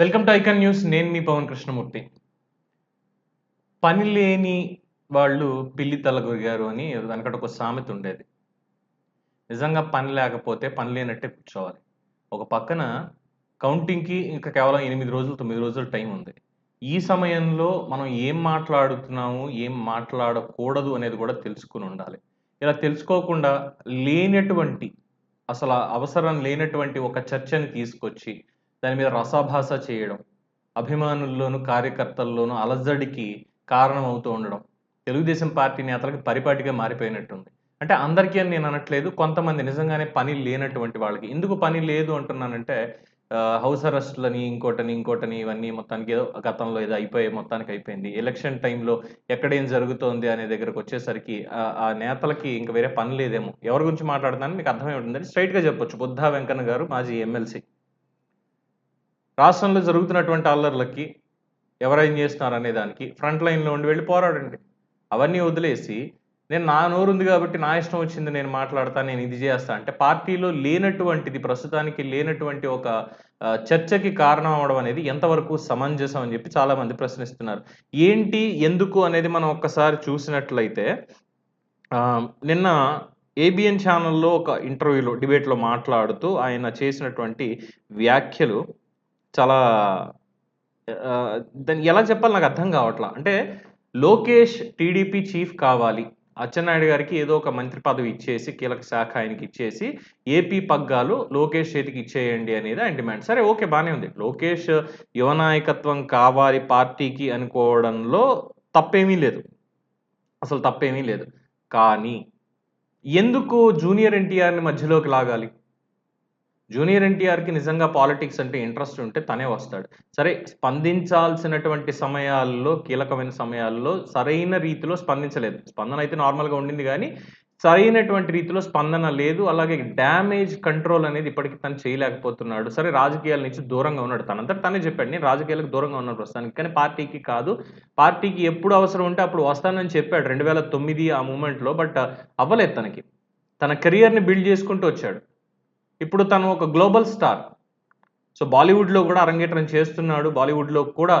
Welcome to icon news. నేను మీ పవన్ కృష్ణమూర్తి. పని లేని వాళ్ళు పిల్లి తలగొరిగారు అని వెనకట ఒక సామెత ఉండేది. నిజంగా పని లేకపోతే పని లేనట్టే కూర్చోవాలి. ఒక పక్కన కౌంటింగ్కి ఇంకా కేవలం ఎనిమిది రోజులు తొమ్మిది రోజులు టైం ఉంది. ఈ సమయంలో మనం ఏం మాట్లాడుతున్నాము ఏం మాట్లాడకూడదు అనేది కూడా తెలుసుకుని ఉండాలి. ఇలా తెలుసుకోకుండా లేనటువంటి అసలు అవసరం లేనటువంటి ఒక చర్చని తీసుకొచ్చి దాని మీద రసాభాస చేయడం అభిమానుల్లోనూ కార్యకర్తల్లోనూ అలజడికి కారణం అవుతూ ఉండడం. తెలుగుదేశం పార్టీ నేతలకు పరిపాటిగా మారిపోయినట్టుంది. అంటే అందరికీ అని నేను అనట్లేదు కొంతమంది నిజంగానే పని లేనటువంటి వాళ్ళకి. ఎందుకు పని లేదు అంటున్నానంటే హౌస్ అరెస్ట్లని ఇంకోటని ఇంకోటని ఇవన్నీ మొత్తానికి ఏదో గతంలో ఏదో అయిపోయే మొత్తానికి అయిపోయింది. ఎలక్షన్ టైంలో ఎక్కడేం జరుగుతోంది అనే దగ్గరకు వచ్చేసరికి ఆ- ఆ నేతలకి ఇంకా వేరే పని లేదేమో. ఎవరి గురించి మాట్లాడుతున్నాను మీకు అర్థమై ఉంటుందని స్ట్రైట్గా చెప్పొచ్చు. బుద్ధా వెంకన్న గారు మాజీ ఎమ్మెల్సీ. రాష్ట్రంలో జరుగుతున్నటువంటి అల్లర్లకి ఎవరేం చేస్తున్నారు అనే దానికి ఫ్రంట్ లైన్లో ఉండి వెళ్ళి పోరాడండి. అవన్నీ వదిలేసి నేను నా నోరు ఉంది కాబట్టి నా ఇష్టం వచ్చింది నేను మాట్లాడతా నేను ఇది చేస్తా అంటే పార్టీలో లేనటువంటిది ప్రస్తుతానికి లేనటువంటి ఒక చర్చకి కారణం అవడం అనేది ఎంతవరకు సమంజసం అని చెప్పి చాలామంది ప్రశ్నిస్తున్నారు. ఏంటి ఎందుకు అనేది మనం ఒక్కసారి చూసినట్లయితే నిన్న ఏబిఎన్ ఛానల్లో ఒక ఇంటర్వ్యూలో డిబేట్లో మాట్లాడుతూ ఆయన చేసినటువంటి వ్యాఖ్యలు చాలా దాన్ని ఎలా చెప్పాలి నాకు అర్థం కావట్లా? అంటే లోకేష్ టీడీపీ చీఫ్ కావాలి. అచ్చెన్నాయుడు గారికి ఏదో ఒక మంత్రి పదవి ఇచ్చేసి కీలక శాఖ ఆయనకి ఇచ్చేసి ఏపీ పగ్గాలు లోకేష్ చేతికి ఇచ్చేయండి అనేది ఆయన డిమాండ్. సరే ఓకే బాగానే ఉంది. లోకేష్ యువ నాయకత్వం కావాలి పార్టీకి అనుకోవడంలో తప్పేమీ లేదు. అసలు తప్పేమీ లేదు. కానీ ఎందుకు జూనియర్ ఎన్టీఆర్ని మధ్యలోకి లాగాలి? జూనియర్ ఎన్టీఆర్కి నిజంగా పాలిటిక్స్ అంటే ఇంట్రెస్ట్ ఉంటే తనే వస్తాడు. సరే స్పందించాల్సినటువంటి సమయాల్లో కీలకమైన సమయాల్లో సరైన రీతిలో స్పందించలేదు. స్పందన అయితే నార్మల్గా ఉండింది కానీ సరైనటువంటి రీతిలో స్పందన లేదు. అలాగే డ్యామేజ్ కంట్రోల్ అనేది ఇప్పటికీ తను చేయలేకపోతున్నాడు. సరే రాజకీయాల నుంచి దూరంగా ఉన్నాడు. తనంతా తనే చెప్పాడు నేను రాజకీయాలకు దూరంగా ఉన్నాను ప్రస్తుతానికి. కానీ పార్టీకి కాదు. పార్టీకి ఎప్పుడు అవసరం ఉంటే అప్పుడు వస్తానని చెప్పాడు. రెండు వేల తొమ్మిది ఆ మూమెంట్లో బట్ అవ్వలేదు తనకి. తన కెరియర్ని బిల్డ్ చేసుకుంటూ వచ్చాడు. ఇప్పుడు తను ఒక గ్లోబల్ స్టార్. సో బాలీవుడ్లో కూడా అరంగేట్రం చేస్తున్నాడు. బాలీవుడ్లో కూడా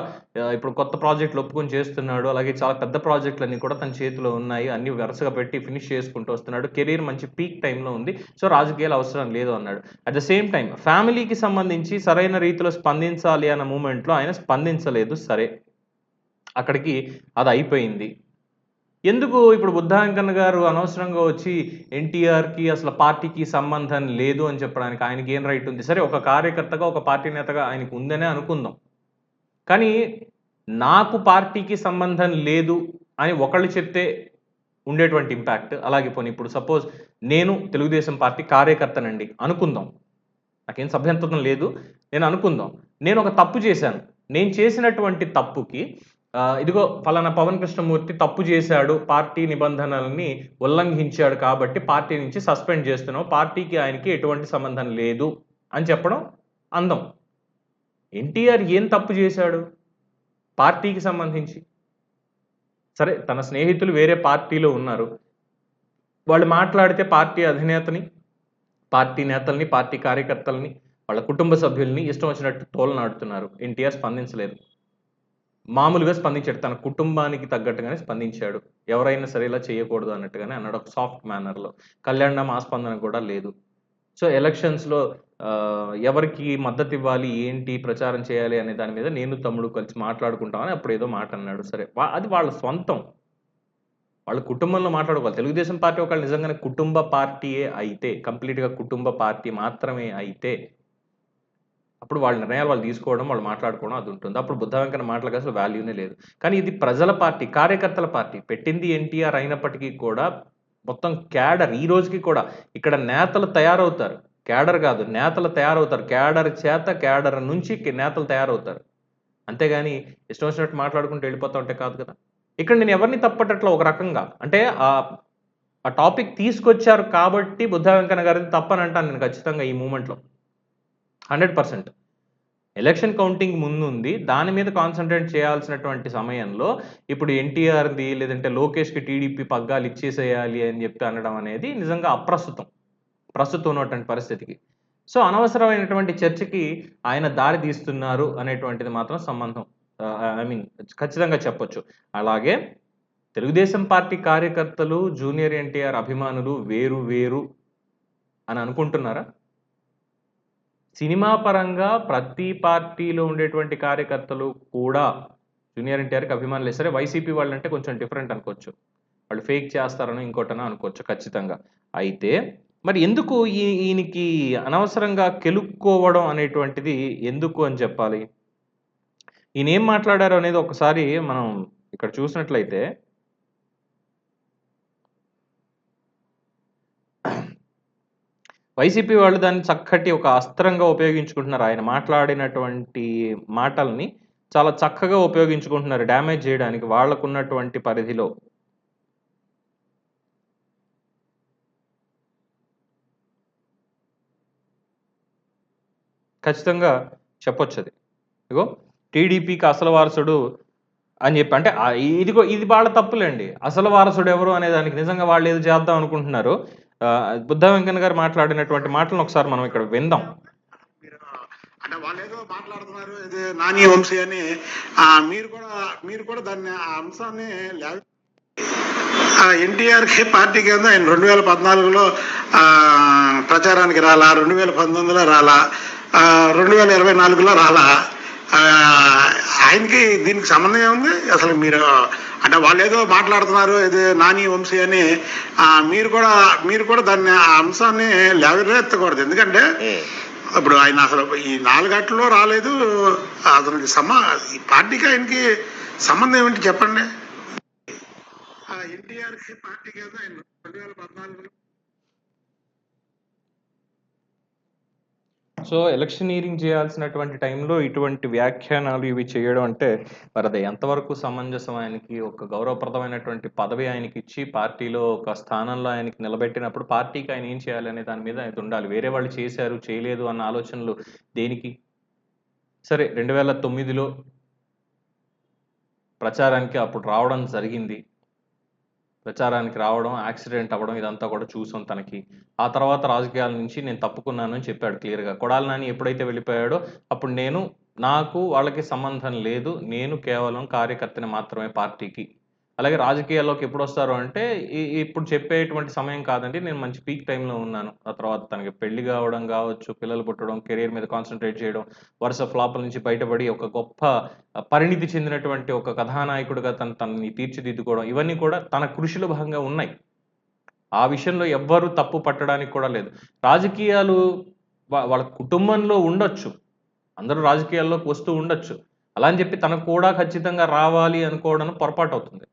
ఇప్పుడు కొత్త ప్రాజెక్టులు ఒప్పుకొని చేస్తున్నాడు. అలాగే చాలా పెద్ద ప్రాజెక్టులన్నీ కూడా తన చేతిలో ఉన్నాయి. అన్ని వరుసగా పెట్టి ఫినిష్ చేసుకుంటూ వస్తున్నాడు. కెరీర్ మంచి పీక్ టైంలో ఉంది. సో రాజకీయాలు అవసరం లేదు అన్నాడు. అట్ ద సేమ్ టైం ఫ్యామిలీకి సంబంధించి సరైన రీతిలో స్పందించాలి అన్న మూమెంట్లో ఆయన స్పందించలేదు. సరే. అక్కడికి అది అయిపోయింది. ఎందుకు ఇప్పుడు బుద్ధాంకన్ గారు అనవసరంగా వచ్చి ఎన్టీఆర్కి అసలు పార్టీకి సంబంధం లేదు అని చెప్పడానికి ఆయనకి ఏం రైట్ ఉంది? సరే ఒక కార్యకర్తగా ఒక పార్టీ నేతగా ఆయనకు ఉందనే అనుకుందాం. కానీ నాకు పార్టీకి సంబంధం లేదు అని ఒకళ్ళు చెప్తే ఉండేటువంటి ఇంపాక్ట్ అలాగే పోనీ. ఇప్పుడు సపోజ్ నేను తెలుగుదేశం పార్టీ కార్యకర్తనండి అనుకుందాం. నాకేం సభ్యంతత్వం లేదు నేను అనుకుందాం. నేను ఒక తప్పు చేశాను. నేను చేసినటువంటి తప్పుకి ఇదిగో ఫలానా పవన్ కృష్ణమూర్తి తప్పు చేశాడు పార్టీ నిబంధనల్ని ఉల్లంఘించాడు కాబట్టి పార్టీ నుంచి సస్పెండ్ చేస్తున్నాం పార్టీకి ఆయనకి ఎటువంటి సంబంధం లేదు అని చెప్పడం అందం. ఎన్టీఆర్ ఏం తప్పు చేశాడు? పార్టీకి సంబంధించి. సరే తన స్నేహితులు వేరే పార్టీలో ఉన్నారు. వాళ్ళు మాట్లాడితే పార్టీ అధినేతని పార్టీ నేతల్ని పార్టీ కార్యకర్తల్ని వాళ్ళ కుటుంబ సభ్యుల్ని ఇష్టం వచ్చినట్టు తోలనాడుతున్నారు. ఎన్టీఆర్ స్పందించలేదు. మామూలుగా స్పందించాడు. తన కుటుంబానికి తగ్గట్టుగానే స్పందించాడు. ఎవరైనా సరే ఇలా చేయకూడదు అన్నట్టుగానే అన్నాడు ఒక సాఫ్ట్ మేనర్లో. కళ్యాణం ఆ స్పందన కూడా లేదు. సో ఎలక్షన్స్లో ఎవరికి మద్దతు ఇవ్వాలి ఏంటి ప్రచారం చేయాలి అనే దాని మీద నేను తమ్ముడు కలిసి మాట్లాడుకుంటామని అప్పుడు ఏదో మాట అన్నాడు. సరే అది వాళ్ళ సొంతం వాళ్ళ కుటుంబంలో మాట్లాడుకోవాలి. తెలుగుదేశం పార్టీ ఒకళ్ళు నిజంగానే కుటుంబ పార్టీయే అయితే కంప్లీట్గా కుటుంబ పార్టీ మాత్రమే అయితే అప్పుడు వాళ్ళ నిర్ణయాలు వాళ్ళు తీసుకోవడం వాళ్ళు మాట్లాడుకోవడం అది ఉంటుంది. అప్పుడు బుద్ధ వెంకన్న మాటలకు అసలు వాల్యూనే లేదు. కానీ ఇది ప్రజల పార్టీ కార్యకర్తల పార్టీ పెట్టింది ఎన్టీఆర్ అయినప్పటికీ కూడా మొత్తం క్యాడర్ ఈ రోజుకి కూడా ఇక్కడ నేతలు తయారవుతారు. క్యాడర్ కాదు నేతలు తయారవుతారు. క్యాడర్ చేత క్యాడర్ నుంచి నేతలు తయారవుతారు. అంతేగాని ఇష్టం వచ్చినట్టు మాట్లాడుకుంటూ వెళ్ళిపోతా ఉంటే కాదు కదా. ఇక్కడ నేను ఎవరిని తప్పటట్లో ఒక రకంగా అంటే ఆ ఆ టాపిక్ తీసుకొచ్చారు కాబట్టి బుద్ధ వెంకన్న గారిని తప్పనంటాను నేను ఖచ్చితంగా ఈ మూమెంట్లో హండ్రెడ్ పర్సెంట్. ఎలక్షన్ కౌంటింగ్ ముందుంది. దాని మీద కాన్సన్ట్రేట్ చేయాల్సినటువంటి సమయంలో ఇప్పుడు ఎన్టీఆర్ది లేదంటే లోకేష్కి టీడీపీ పగ్గాలు ఇచ్చేసేయాలి అని చెప్పి అనడం అనేది నిజంగా అప్రస్తుతం. ప్రస్తుతం ఉన్నటువంటి పరిస్థితికి. సో అనవసరమైనటువంటి చర్చకి ఆయన దారి తీస్తున్నారు అనేటువంటిది మాత్రం సంబంధం ఐ మీన్ ఖచ్చితంగా చెప్పొచ్చు. అలాగే తెలుగుదేశం పార్టీ కార్యకర్తలు జూనియర్ ఎన్టీఆర్ అభిమానులు వేరు వేరు అని అనుకుంటున్నారా? సినిమా పరంగా ప్రతి పార్టీలో ఉండేటువంటి కార్యకర్తలు కూడా జూనియర్ ఎన్టీఆర్కి అభిమానులు సరే వైసీపీ వాళ్ళు అంటే కొంచెం డిఫరెంట్ అనుకోవచ్చు. వాళ్ళు ఫేక్ చేస్తారని ఇంకోటనో అనుకోవచ్చు ఖచ్చితంగా. అయితే మరి ఎందుకు ఈ ఈయనకి అనవసరంగా కెలుక్కోవడం అనేటువంటిది ఎందుకు అని చెప్పాలి? ఈయన ఏం మాట్లాడారు అనేది ఒకసారి మనం ఇక్కడ చూసినట్లయితే వైసీపీ వాళ్ళు దాన్ని చక్కటి ఒక అస్త్రంగా ఉపయోగించుకుంటున్నారు. ఆయన మాట్లాడినటువంటి మాటల్ని చాలా చక్కగా ఉపయోగించుకుంటున్నారు డ్యామేజ్ చేయడానికి వాళ్ళకున్నటువంటి పరిధిలో. ఖచ్చితంగా చెప్పొచ్చది. ఇగో టీడీపీకి అసలు వారసుడు అని చెప్పి అంటే ఇదిగో ఇది వాళ్ళ తప్పులేండి. అసలు వారసుడు ఎవరు అనే దానికి నిజంగా వాళ్ళు ఏదో చేద్దాం అనుకుంటున్నారు. బుద్ధ వెంకన్న గారు మాట్లాడినటువంటి మాటలను ఒకసారి మనం ఇక్కడ విందాం. మీరు అంటే వాళ్ళు ఏదో మాట్లాడుతున్నారు ఇది నాని వంశీ అని. మీరు కూడా మీరు కూడా దాన్ని ఆ అంశాన్ని ఎన్టీఆర్కి పార్టీ కింద ఆయన రెండు వేల పద్నాలుగులో ప్రచారానికి రాలా రెండు వేల పంతొమ్మిదిలో రాలా రెండు వేల ఇరవై నాలుగులో రాలా. ఆయనకి దీనికి సంబంధం ఏముంది? అసలు మీరు అంటే వాళ్ళు ఏదో మాట్లాడుతున్నారు ఇది నాని వంశీ అని ఆ, మీరు కూడా మీరు కూడా దాన్ని ఆ అంశాన్ని లేవనెత్తకూడదు ఎందుకంటే ఇప్పుడు ఆయన అసలు ఈ నాలుగట్లో రాలేదు. అతనికి సమ ఈ పార్టీకి ఆయనకి సంబంధం ఏమిటి చెప్పండి? ఎన్టీఆర్కి పార్టీ కదా ఆయన రెండు వేల పద్నాలుగులో సో ఎలక్షనీరింగ్ చేయాల్సినటువంటి టైంలో ఇటువంటి వ్యాఖ్యానాలు ఇవి చేయడం అంటే మరి అది ఎంతవరకు సమంజసం ఆయనకి? ఒక గౌరవప్రదమైనటువంటి పదవి ఆయనకి ఇచ్చి పార్టీలో ఒక స్థానంలో ఆయనకి నిలబెట్టినప్పుడు పార్టీకి ఆయన ఏం చేయాలి అనే దాని మీద ఆయన ఉండాలి. వేరే వాళ్ళు చేశారు చేయలేదు అన్న ఆలోచనలు దేనికి? సరే రెండు వేల తొమ్మిదిలో ప్రచారానికి అప్పుడు రావడం జరిగింది. ప్రచారానికి రావడం యాక్సిడెంట్ అవ్వడం ఇదంతా కూడా చూసాం తనకి. ఆ తర్వాత రాజకీయాల నుంచి నేను తప్పుకున్నాను అని చెప్పాడు క్లియర్గా. కొడాలి నాని ఎప్పుడైతే వెళ్ళిపోయాడో అప్పుడు నేను నాకు వాళ్ళకి సంబంధం లేదు. నేను కేవలం కార్యకర్తని మాత్రమే పార్టీకి అలాగే రాజకీయాల్లోకి ఎప్పుడు వస్తారు అంటే ఈ- ఇప్పుడు చెప్పేటువంటి సమయం కాదండి. నేను మంచి పీక్ టైంలో ఉన్నాను. ఆ తర్వాత తనకి పెళ్ళి కావడం కావచ్చు పిల్లలు పుట్టడం కెరీర్ మీద కాన్సన్ట్రేట్ చేయడం వరుస ఫ్లాపుల నుంచి బయటపడి ఒక గొప్ప పరిణితి చెందినటువంటి ఒక కథానాయకుడిగా తన తనని తీర్చిదిద్దుకోవడం ఇవన్నీ కూడా తన కృషిలో భాగంగా ఉన్నాయి. ఆ విషయంలో ఎవ్వరూ తప్పు పట్టడానికి కూడా లేదు. రాజకీయాలు వాళ్ళ కుటుంబంలో ఉండొచ్చు. అందరూ రాజకీయాల్లోకి వస్తూ ఉండొచ్చు. అలా అని చెప్పి తనకు కూడా ఖచ్చితంగా రావాలి అనుకోవడం పొరపాటు అవుతుంది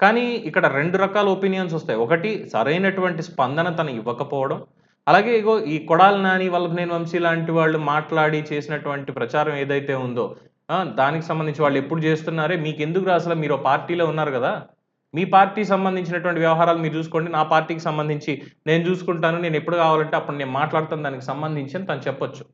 కానీ ఇక్కడ రెండు రకాల ఒపీనియన్స్ వస్తాయి. ఒకటి సరైనటువంటి స్పందన తను ఇవ్వకపోవడం. అలాగే ఇగో ఈ కొడాలి నాని వల్లభనేని వంశీ లాంటి వాళ్ళు మాట్లాడి చేసినటువంటి ప్రచారం ఏదైతే ఉందో దానికి సంబంధించి వాళ్ళు ఎప్పుడు చేస్తున్నారే? మీకు ఎందుకు అసలు మీరు పార్టీలో ఉన్నారు కదా? మీ పార్టీ సంబంధించినటువంటి వ్యవహారాలు మీరు చూసుకోండి. నా పార్టీకి సంబంధించి నేను చూసుకుంటాను. నేను ఎప్పుడు కావాలంటే అప్పుడు నేను మాట్లాడతాను. దానికి సంబంధించి అని తను చెప్పొచ్చు.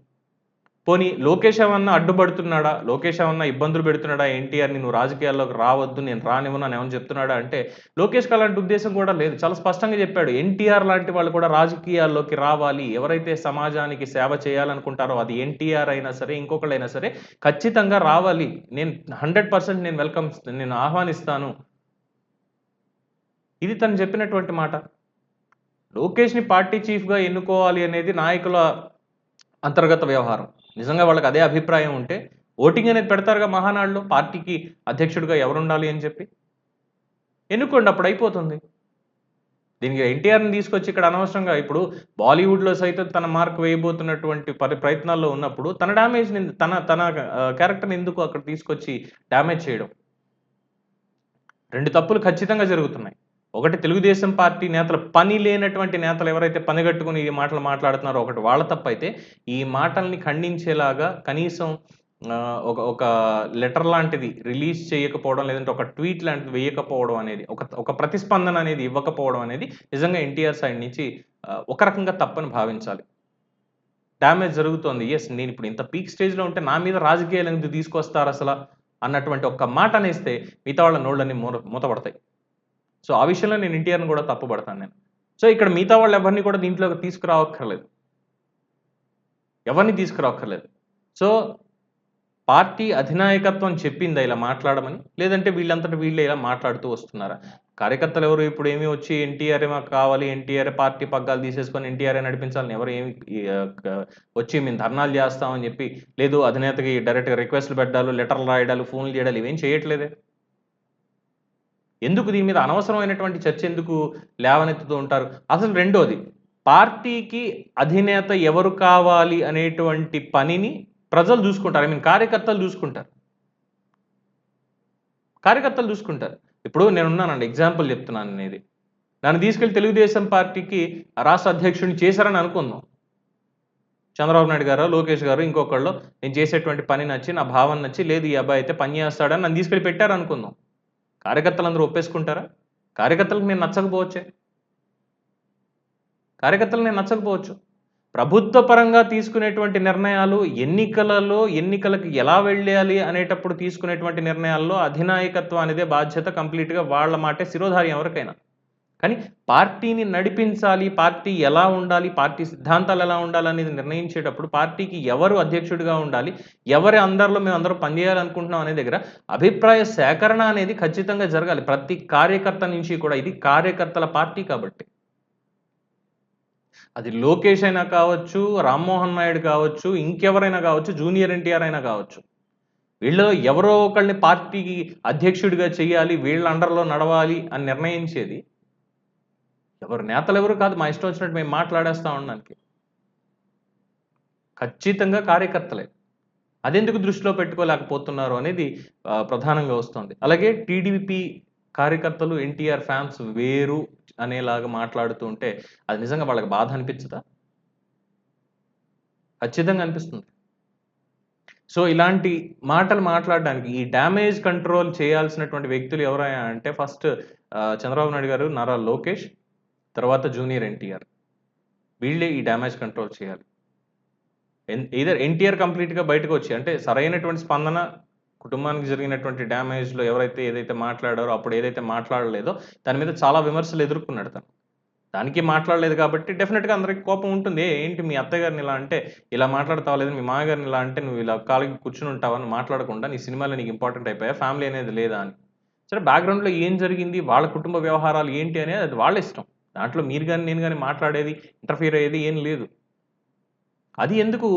పోనీ లోకేష్ ఏమన్నా అడ్డుపడుతున్నాడా? లోకేష్ ఏమన్నా ఇబ్బందులు పెడుతున్నాడా? ఎన్టీఆర్ని నువ్వు రాజకీయాల్లోకి రావద్దు నేను రానివ్వను అని ఏమన్నా చెప్తున్నాడా? అంటే లోకేష్కి అలాంటి ఉద్దేశం కూడా లేదు. చాలా స్పష్టంగా చెప్పాడు. ఎన్టీఆర్ లాంటి వాళ్ళు కూడా రాజకీయాల్లోకి రావాలి. ఎవరైతే సమాజానికి సేవ చేయాలనుకుంటారో అది ఎన్టీఆర్ అయినా సరే ఇంకొకళ్ళైనా సరే ఖచ్చితంగా రావాలి. నేను హండ్రెడ్ పర్సెంట్ నేను వెల్కమ్ నేను ఆహ్వానిస్తాను. ఇది తను చెప్పినటువంటి మాట. లోకేష్ని పార్టీ చీఫ్గా ఎన్నుకోవాలి అనేది నాయకుల అంతర్గత వ్యవహారం. నిజంగా వాళ్ళకి అదే అభిప్రాయం ఉంటే ఓటింగ్ అనేది పెడతారుగా మహానాడులో? పార్టీకి అధ్యక్షుడిగా ఎవరు ఉండాలి అని చెప్పి? ఎన్నుకోండి అప్పుడు అయిపోతుంది. దీనికి ఎన్టీఆర్ని తీసుకొచ్చి ఇక్కడ అనవసరంగా ఇప్పుడు బాలీవుడ్లో సైతం తన మార్క్ వేయబోతున్నటువంటి పరి ప్రయత్నాల్లో ఉన్నప్పుడు తన డ్యామేజ్ తన తన క్యారెక్టర్ని ఎందుకు అక్కడ తీసుకొచ్చి డ్యామేజ్ చేయడం? రెండు తప్పులు ఖచ్చితంగా జరుగుతున్నాయి. ఒకటి తెలుగుదేశం పార్టీ నేతలు పని లేనటువంటి నేతలు ఎవరైతే పనిగట్టుకుని ఈ మాటలు మాట్లాడుతున్నారో ఒకటి వాళ్ళ తప్ప అయితే ఈ మాటల్ని ఖండించేలాగా కనీసం ఒక ఒక లెటర్ లాంటిది రిలీజ్ చేయకపోవడం లేదంటే ఒక ట్వీట్ లాంటిది వేయకపోవడం అనేది ఒక ఒక ప్రతిస్పందన అనేది ఇవ్వకపోవడం అనేది నిజంగా ఎన్టీఆర్ సైడ్ నుంచి ఒక రకంగా తప్పని భావించాలి. డ్యామేజ్ జరుగుతోంది. ఎస్ నేను ఇప్పుడు ఇంత పీక్ స్టేజ్లో ఉంటే నా మీద రాజకీయాలు ఎందుకు తీసుకొస్తారు అసలు? అన్నటువంటి ఒక మాట అనేస్తే మిగతా వాళ్ళ నోళ్ళని మూత మూతపడతాయి. సో ఆ విషయంలో నేను ఎన్టీఆర్ని కూడా తప్పుపడతాను నేను. సో ఇక్కడ మిగతా వాళ్ళు ఎవరిని కూడా దీంట్లోకి తీసుకురావక్కర్లేదు. ఎవరిని తీసుకురావక్కర్లేదు. సో పార్టీ అధినాయకత్వం చెప్పిందా ఇలా మాట్లాడమని? లేదంటే వీళ్ళంతటి వీళ్ళే ఇలా మాట్లాడుతూ వస్తున్నారా? కార్యకర్తలు ఎవరు ఇప్పుడు ఏమి వచ్చి ఎన్టీఆర్ మాకు కావాలి ఎన్టీఆర్ పార్టీ పగ్గాలు తీసేసుకొని ఎన్టీఆర్ నడిపించాలని ఎవరు ఏమి వచ్చి మేము ధర్నాలు చేస్తామని చెప్పి లేదు అధినేతకి డైరెక్ట్గా రిక్వెస్ట్లు పెట్టాలు లెటర్లు రాయడాలు ఫోన్లు చేయడాలు ఇవేం చేయట్లేదే? ఎందుకు దీని మీద అనవసరమైనటువంటి చర్చ ఎందుకు లేవనెత్తుతూ ఉంటారు? అసలు రెండోది పార్టీకి అధినేత ఎవరు కావాలి అనేటువంటి పనిని ప్రజలు చూసుకుంటారు. ఐ మీన్ కార్యకర్తలు చూసుకుంటారు. కార్యకర్తలు చూసుకుంటారు. ఇప్పుడు నేనున్నానండి ఎగ్జాంపుల్ చెప్తున్నాను అనేది నన్ను తీసుకెళ్ళి తెలుగుదేశం పార్టీకి రాష్ట్ర అధ్యక్షుడిని చేశారని అనుకుందాం. చంద్రబాబు నాయుడు గారు లోకేష్ గారు ఇంకొకళ్ళు నేను చేసేటువంటి పని నచ్చి నా భావన నచ్చి లేదు ఈ అబ్బాయి అయితే పని చేస్తాడని నన్ను తీసుకెళ్ళి పెట్టారు అనుకుందాం కార్యకర్తలు అందరూ ఒప్పేసుకుంటారా? కార్యకర్తలకు నేను నచ్చకపోవచ్చే? కార్యకర్తలు నేను నచ్చకపోవచ్చు. ప్రభుత్వ పరంగా తీసుకునేటువంటి నిర్ణయాలు ఎన్నికలలో ఎన్నికలకు ఎలా వెళ్ళాలి అనేటప్పుడు తీసుకునేటువంటి నిర్ణయాల్లో అధినాయకత్వం అనేదే బాధ్యత కంప్లీట్గా వాళ్ళ మాటే శిరోధార్యం ఎవరికైనా. కానీ పార్టీని నడిపించాలి పార్టీ ఎలా ఉండాలి పార్టీ సిద్ధాంతాలు ఎలా ఉండాలి అనేది నిర్ణయించేటప్పుడు పార్టీకి ఎవరు అధ్యక్షుడిగా ఉండాలి ఎవరి అందరిలో మేము అందరూ పనిచేయాలనుకుంటున్నాం అనే దగ్గర అభిప్రాయ సేకరణ అనేది ఖచ్చితంగా జరగాలి. ప్రతి కార్యకర్త నుంచి కూడా ఇది కార్యకర్తల పార్టీ కాబట్టి. అది లోకేష్ అయినా కావచ్చు రామ్మోహన్ నాయుడు కావచ్చు ఇంకెవరైనా కావచ్చు జూనియర్ ఎన్టీఆర్ అయినా కావచ్చు. వీళ్ళలో ఎవరో ఒకళ్ళని పార్టీకి అధ్యక్షుడిగా చేయాలి వీళ్ళ అండర్లో నడవాలి అని నిర్ణయించేది ఎవరు నేతలు ఎవరు కాదు మా ఇష్టం వచ్చినట్టు మేము మాట్లాడేస్తా ఉండడానికి ఖచ్చితంగా కార్యకర్తలే. అదెందుకు దృష్టిలో పెట్టుకోలేకపోతున్నారు అనేది ప్రధానంగా వస్తుంది. అలాగే టీడీపీ కార్యకర్తలు ఎన్టీఆర్ ఫ్యాన్స్ వేరు అనేలాగా మాట్లాడుతూ ఉంటే అది నిజంగా వాళ్ళకి బాధ అనిపించదా? ఖచ్చితంగా అనిపిస్తుంది. సో ఇలాంటి మాటలు మాట్లాడడానికి ఈ డ్యామేజ్ కంట్రోల్ చేయాల్సినటువంటి వ్యక్తులు ఎవరైనా అంటే ఫస్ట్ చంద్రబాబు నాయుడు గారు నారా లోకేష్. తర్వాత జూనియర్ ఎన్టీఆర్. వీళ్ళే ఈ డ్యామేజ్ కంట్రోల్ చేయాలి. ఇదర్ ఎన్టీఆర్ కంప్లీట్గా బయటకు వచ్చి అంటే సరైనటువంటి స్పందన కుటుంబానికి జరిగినటువంటి డ్యామేజ్లో ఎవరైతే ఏదైతే మాట్లాడారో అప్పుడు ఏదైతే మాట్లాడలేదో దాని మీద చాలా విమర్శలు ఎదుర్కొన్నాడు తను. దానికి మాట్లాడలేదు కాబట్టి డెఫినెట్గా అందరికి కోపం ఉంటుంది. ఏంటి మీ అత్తగారిని ఇలా అంటే ఇలా మాట్లాడతావా లేదు? మీ మామగారిని ఇలా అంటే నువ్వు ఇలా కాలికి కూర్చుని ఉంటావా? అని మాట్లాడకుండా నీ సినిమాలో నీకు ఇంపార్టెంట్ అయిపోయా? ఫ్యామిలీ అనేది లేదా? అని. సరే బ్యాక్గ్రౌండ్లో ఏం జరిగింది? వాళ్ళ కుటుంబ వ్యవహారాలు ఏంటి అనేది అది వాళ్ళ ఇష్టం. దాంట్లో మీరు కానీ నేను కానీ మాట్లాడేది ఇంటర్ఫియర్ అయ్యేది ఏం లేదు. అది ఎందుకు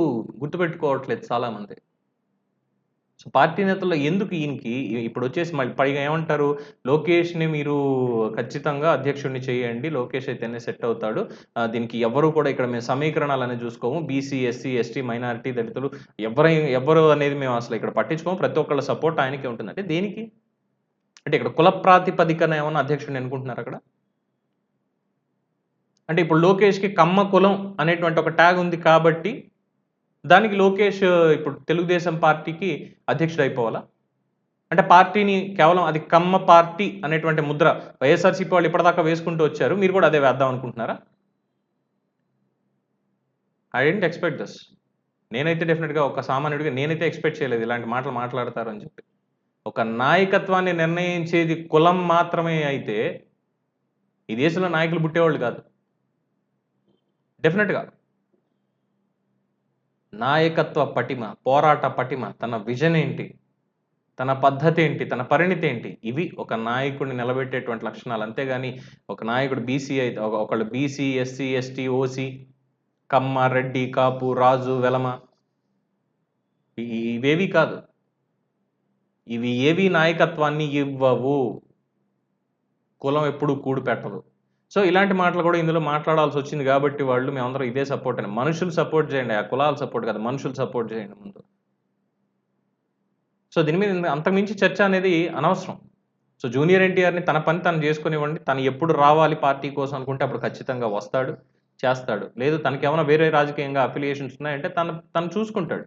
గుర్తుపెట్టుకోవట్లేదు చాలామంది? సో పార్టీ నేతల్లో ఎందుకు ఈయనకి ఇప్పుడు వచ్చేసి మళ్ళీ పైగా ఏమంటారు లోకేష్ని మీరు ఖచ్చితంగా అధ్యక్షుడిని చేయండి లోకేష్ అయితేనే సెట్ అవుతాడు. దీనికి ఎవరు కూడా ఇక్కడ మేము సమీకరణాలు అనేది చూసుకోము. బీసీ ఎస్సీ ఎస్టీ మైనారిటీ దళితులు ఎవరై ఎవరు అనేది మేము అసలు ఇక్కడ పట్టించుకోము. ప్రతి ఒక్కళ్ళ సపోర్ట్ ఆయనకి ఉంటుంది అంటే దేనికి? అంటే ఇక్కడ కుల ప్రాతిపదికన ఏమైనా అధ్యక్షుడిని అనుకుంటున్నారు అక్కడ? అంటే ఇప్పుడు లోకేష్కి కమ్మ కులం అనేటువంటి ఒక ట్యాగ్ ఉంది కాబట్టి దానికి లోకేష్ ఇప్పుడు తెలుగుదేశం పార్టీకి అధ్యక్షుడు అయిపోవాలా? అంటే పార్టీని కేవలం అది కమ్మ పార్టీ అనేటువంటి ముద్ర వైఎస్ఆర్సీపీ వాళ్ళు ఇప్పటిదాకా వేసుకుంటూ వచ్చారు. మీరు కూడా అదే వేద్దాం అనుకుంటున్నారా? ఐ డెంట్ ఎక్స్పెక్ట్ దస్ నేనైతే డెఫినెట్గా ఒక సామాన్యుడిగా నేనైతే ఎక్స్పెక్ట్ చేయలేదు ఇలాంటి మాటలు మాట్లాడతారు అని చెప్పి. ఒక నాయకత్వాన్ని నిర్ణయించేది కులం మాత్రమే అయితే ఈ దేశంలో నాయకులు పుట్టేవాళ్ళు కాదు. డెఫినెట్గా నాయకత్వ పటిమ పోరాట పటిమ తన విజన్ ఏంటి? తన పద్ధతి ఏంటి? తన పరిణితి ఏంటి? ఇవి ఒక నాయకుడిని నిలబెట్టేటువంటి లక్షణాలు. అంతేగాని ఒక నాయకుడు బీసీ అయితే ఒక- ఒకళ్ళు BC SC ST OC Kamma Reddy Kapu Raju Velama. ఇవేవి కాదు. ఇవి ఏవి నాయకత్వాన్ని ఇవ్వవు. కులం ఎప్పుడు కూడు పెట్టదు సో ఇలాంటి మాటలు కూడా ఇందులో మాట్లాడాల్సి వచ్చింది కాబట్టి వాళ్ళు మేమందరం ఇదే సపోర్ట్ అని. మనుషులు సపోర్ట్ చేయండి ఆ కులాలు సపోర్ట్ కాదు మనుషులు సపోర్ట్ చేయండి ముందు. సో దీని మీద అంతకుమించి చర్చ అనేది అనవసరం. సో జూనియర్ ఎన్టీఆర్ని తన పని తను చేసుకునివ్వండి. తను ఎప్పుడు రావాలి పార్టీ కోసం అనుకుంటే అప్పుడు ఖచ్చితంగా వస్తాడు చేస్తాడు. లేదు తనకేమైనా వేరే రాజకీయంగా అఫిలియేషన్స్ ఉన్నాయంటే తను తను చూసుకుంటాడు.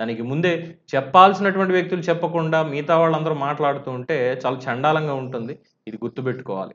దానికి ముందే చెప్పాల్సినటువంటి వ్యక్తులు చెప్పకుండా మిగతా వాళ్ళందరూ మాట్లాడుతూ ఉంటే చాలా చండాలంగా ఉంటుంది. ఇది గుర్తుపెట్టుకోవాలి.